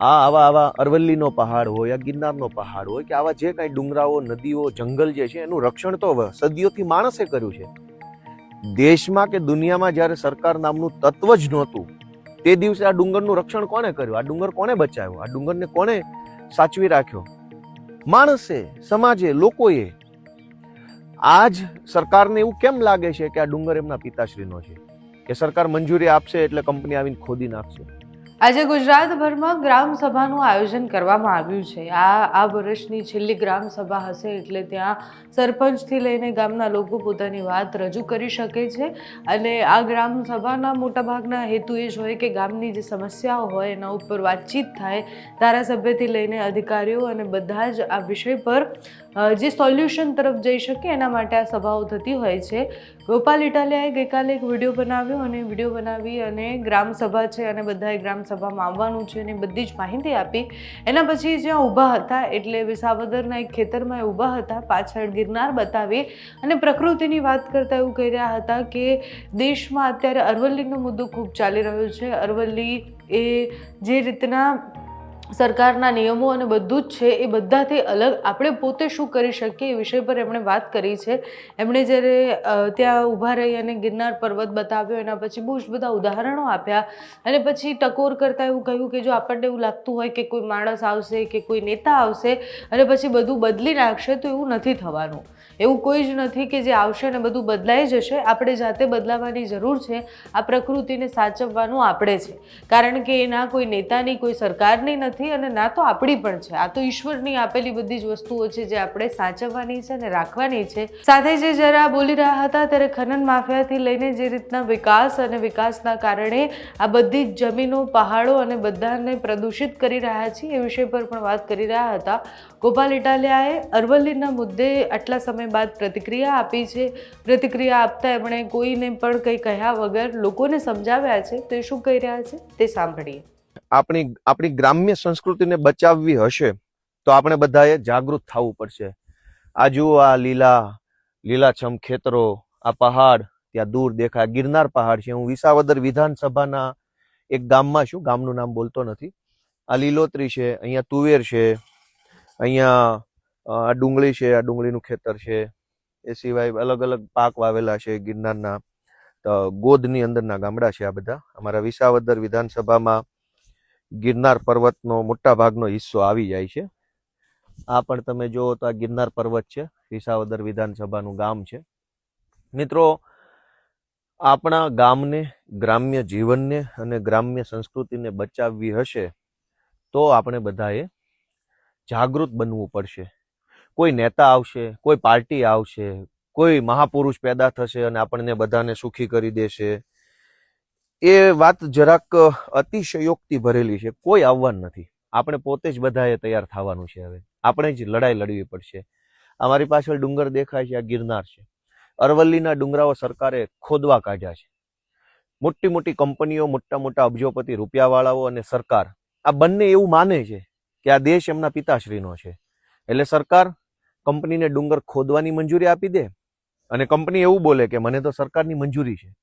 આ આવા આવા અરવલ્લીનો પહાડ હોય યા ગિરનારનો પહાડ હોય કે આવા જે કાંઈ ડુંગરાઓ, નદીઓ, જંગલ જે છે, એનું રક્ષણ તો સદીઓથી માણસે કર્યું છે. દેશમાં કે દુનિયામાં જ્યારે સરકાર નામનું તત્વ જ નહોતું, તે દિવસે આ ડુંગરનું રક્ષણ કોણે કર્યું? આ ડુંગર કોણે બચાવ્યો? આ ડુંગરને કોણે સાચવી રાખ્યો? માણસે, સમાજે, લોકોએ આજ સરકારને એવું કેમ લાગે છે કે આ ડુંગર એમના પિતાશ્રીનો છે? કે સરકાર મંજૂરી આપશે એટલે કંપની આવીને ખોદી નાખશે? આજે ગુજરાતભરમાં ગ્રામ સભાનું આયોજન કરવામાં આવ્યું છે. આ આ વર્ષની છેલ્લી ગ્રામ સભા હશે એટલે ત્યાં સરપંચથી લઈને ગામના લોકો પોતાની વાત રજૂ કરી શકે છે અને આ ગ્રામ સભાના મોટાભાગના હેતુ એ જ હોય કે ગામની જે સમસ્યાઓ હોય એના ઉપર વાતચીત થાય, ધારાસભ્યથી લઈને અધિકારીઓ અને બધા જ આ વિષય પર જે સોલ્યુશન તરફ જઈ શકે એના માટે આ સભાઓ થતી હોય છે. ગોપાલ ઇટાલિયાએ ગઈકાલે એક વીડિયો બનાવ્યો અને વીડિયો બનાવી અને ગ્રામ સભા છે અને બધાએ ગ્રામ સભામાં આવવાનું છે અને બધી જ માહિતી આપી. એના પછી જ્યાં ઊભા હતા, એટલે વિસાવદરના એક ખેતરમાં એ ઊભા હતા, પાછળ ગિરનાર બતાવી અને પ્રકૃતિની વાત કરતાં એવું કહી રહ્યા હતા કે દેશમાં અત્યારે અરવલ્લીનો મુદ્દો ખૂબ ચાલી રહ્યો છે. અરવલ્લી એ જે રીતના સરકારના નિયમો અને બધું જ છે, એ બધાથી અલગ. આપણે પોતે શું કરી શકીએ એ વિષય પર એમણે વાત કરી છે. એમણે જ્યારે ત્યાં ઊભા રહી અને ગિરનાર પર્વત બતાવ્યો, એના પછી બહુ જ બધા ઉદાહરણો આપ્યા. અને પછી ટકોર કરતાં એવું કહ્યું કે જો આપણને એવું લાગતું હોય કે કોઈ માણસ આવશે કે કોઈ નેતા આવશે અને પછી બધું બદલી નાખશે, તો એવું નથી થવાનું. એવું કોઈ જ નથી કે જે આવશે ને બધું બદલાઈ જશે. આપણે જાતે બદલાવાની જરૂર છે. આ પ્રકૃતિને સાચવવાનું આપણે છે. કારણ કે એ ના કોઈ નેતાની, કોઈ સરકારની નથી. અને ના તો આપણી પણ છે. આ તો ઈશ્વરની આપેલી બધી જ વસ્તુઓ છે જે આપણે સાચવવાની છે અને રાખવાની છે. સાથે જે જ્યારે આ બોલી રહ્યા હતા ત્યારે ખનન માફિયાથી લઈને જે રીતના વિકાસ અને વિકાસના કારણે આ બધી જ જમીનો, પહાડો અને બધાને પ્રદૂષિત કરી રહ્યા છીએ એ વિષય પર પણ વાત કરી રહ્યા હતા. ગોપાલ ઇટાલિયાએ અરવલ્લીના મુદ્દે આટલા સમય બાદ પ્રતિક્રિયા આપી છે. પ્રતિક્રિયા આપતા એમણે કોઈને પણ કંઈ કહ્યા વગર લોકોને સમજાવ્યા છે. તો શું કહી રહ્યા છે તે સાંભળીએ. આપણી આપણી ગ્રામ્ય સંસ્કૃતિને બચાવવી હશે, તો આપણે બધાએ જાગૃત થવું પડશે. આ જુઓ આ લીલા, લીલાછમ ખેતરો, આ પહાડ, ત્યાં દૂર દેખાય, ગિરનાર પહાડ છે. હું વિસાવદર વિધાનસભાના એક ગામમાં છું, ગામનું નામ બોલતો નથી. આ લીલોતરી છે, અહીંયા તુવેર છે, અહીંયા આ ડુંગળી છે, આ ડુંગળીનું ખેતર છે. એ સિવાય અલગ અલગ પાક વાવેલા છે ગિરનારના. ગોદની અંદરના ગામડા છે આ બધા. અમારા વિસાવદર વિધાનસભામાં ગિરનાર પર્વતનો મોટા ભાગનો હિસ્સો આવી જાય છે. આ પણ તમે જુઓ તો આ ગિરનાર પર્વત છે, વિસાવદર વિધાનસભાનું ગામ છે. મિત્રો, આપણા ગામને, ગ્રામ્ય જીવનને અને ગ્રામ્ય સંસ્કૃતિને બચાવવી હશે તો આપણે બધાએ જાગૃત બનવું પડશે. કોઈ નેતા આવશે, કોઈ પાર્ટી આવશે, કોઈ મહાપુરુષ પેદા થશે અને આપણને બધાને સુખી કરી દેશે. એ વાત જરાક અતિશયોક્તિ ભરેલી છે. કોઈ આવવાનું નથી. આપણે પોતે જ બધાએ તૈયાર થવાનું છે હવે. આપણે જ લડાઈ લડવી પડશે. અમારી પાછળ ડુંગર દેખાય છે, આ ગિરનાર છે. અરવલ્લીના ડુંગરાઓ સરકારે ખોદવા કાઢ્યા છે. મોટી મોટી કંપનીઓ, મોટા મોટા અબજોપતિ, રૂપિયાવાળાઓ અને સરકાર, આ બંને એવું માને છે કે આ દેશ એમના પિતાશ્રીનો છે. એટલે સરકાર કંપનીને ડુંગર ખોદવાની મંજૂરી આપી દે અને કંપની એવું બોલે કે મને તો સરકારની મંજૂરી છે.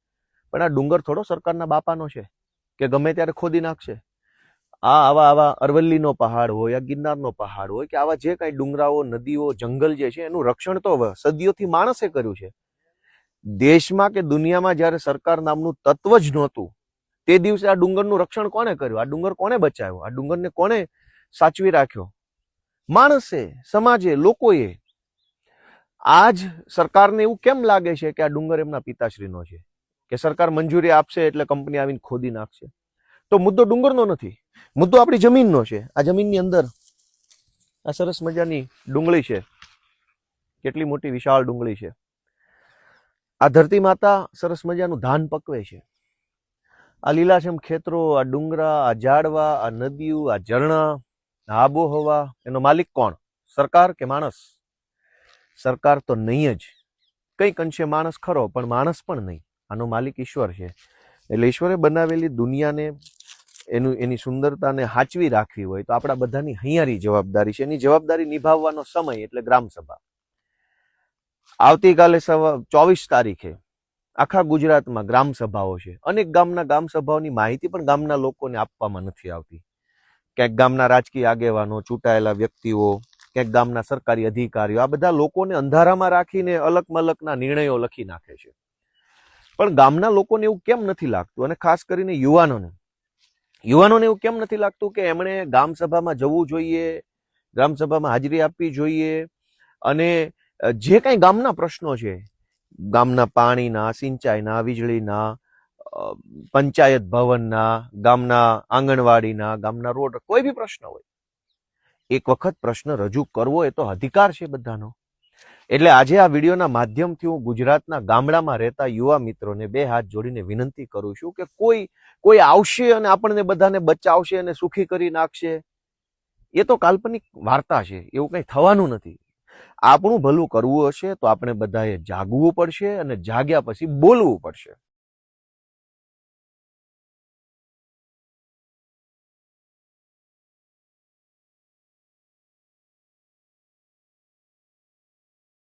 પણ આ ડુંગર થોડો સરકારના બાપાનો છે, કે ગમે ત્યારે ખોદી નાખશે. આ આવા આવા અરવલ્લીનો પહાડ હોય યા ગિરનારનો પહાડ હોય, કે આવા જે કાંઈ ડુંગરાઓ, નદીઓ, જંગલ જે છે, એનું રક્ષણ તો સદીઓથી માણસે કર્યું છે. દેશમાં કે દુનિયામાં જ્યારે સરકાર નામનું તત્વ જ નહોતું, તે દિવસે આ ડુંગરનું રક્ષણ કોણે કર્યું? આ ડુંગર કોણે બચાવ્યો? આ ડુંગરને કોણે સાચવી રાખ્યો? માણસે, સમાજે, લોકોએ. આજ સરકારને એવું કેમ લાગે છે કે આ ડુંગર એમના પિતાશ્રીનો છે? કે સરકાર મંજૂરી આપશે એટલે કંપની આવીને ખોદી નાખશે. તો મુદ્દો ડુંગરનો નથી. મુદ્દો આપણી જમીનનો છે. આ જમીનની અંદર આ સરસ મજાની ડુંગળી છે. કેટલી મોટી વિશાળ ડુંગળી છે. આ ધરતી માતા સરસ મજાનું ધાન પકવે છે. આ લીલાછમ ખેતરો, આ ડુંગરા, આ ઝાડવા, આ નદીઓ, આ ઝરણા આબોહવા, એનો માલિક કોણ? સરકાર કે માણસ? સરકાર તો નહીં જ. કંઈક અંશે માણસ ખરો, પણ માણસ પણ નહીં. આનો માલિક ઈશ્વર છે. એટલે ઈશ્વરે બનાવેલી દુનિયાને, એનું, એની સુંદરતાને હાચવી રાખવી હોય તો આપણા બધાની હૈયારી જવાબદારી છે. એની જવાબદારી નિભાવવાનો સમય એટલે ગ્રામ સભા આવતીકાલે સવા ચોવીસ તારીખે આખા ગુજરાતમાં ગ્રામસભાઓ છે. અનેક ગામના ગ્રામસભાઓની માહિતી પણ ગામના લોકોને આપવામાં નથી આવતી. ક્યાંક ગામના રાજકીય આગેવાનો, ચૂંટાયેલા વ્યક્તિઓ, ક્યાંક ગામના સરકારી અધિકારીઓ, આ બધા લોકોને અંધારામાં રાખીને અલગ મલકના નિર્ણયો લખી નાખે છે. પણ ગામના લોકોને એવું કેમ નથી લાગતું? અને ખાસ કરીને યુવાનોને. યુવાનોને એવું કેમ નથી લાગતું કે એમણે ગામ સભામાં જવું જોઈએ ગ્રામસભામાં હાજરી આપવી જોઈએ? અને જે કાંઈ ગામના પ્રશ્નો છે, ગામના પાણીના, સિંચાઈના, વીજળીના પંચાયત ભવનના, ગામના આંગણવાડીના, ગામના રોડ, કોઈ બી પ્રશ્ન હોય, એક વખત પ્રશ્ન રજૂ કરવો એ તો અધિકાર છે બધાનો. એટલે આજે આ વિડીયોના માધ્યમથી હું ગુજરાતના ગામડામાં રહેતા યુવા મિત્રોને બે હાથ જોડીને વિનંતી કરું છું કે કોઈ કોઈ આવશે અને આપણને બધાને બચાવશે અને સુખી કરી નાખશે? એ તો કાલ્પનિક વાર્તા છે, એવું કંઈ થવાનું નથી. આપણું ભલું કરવું હશે તો આપણે બધાએ જાગવું પડશે અને જાગ્યા પછી બોલવું પડશે.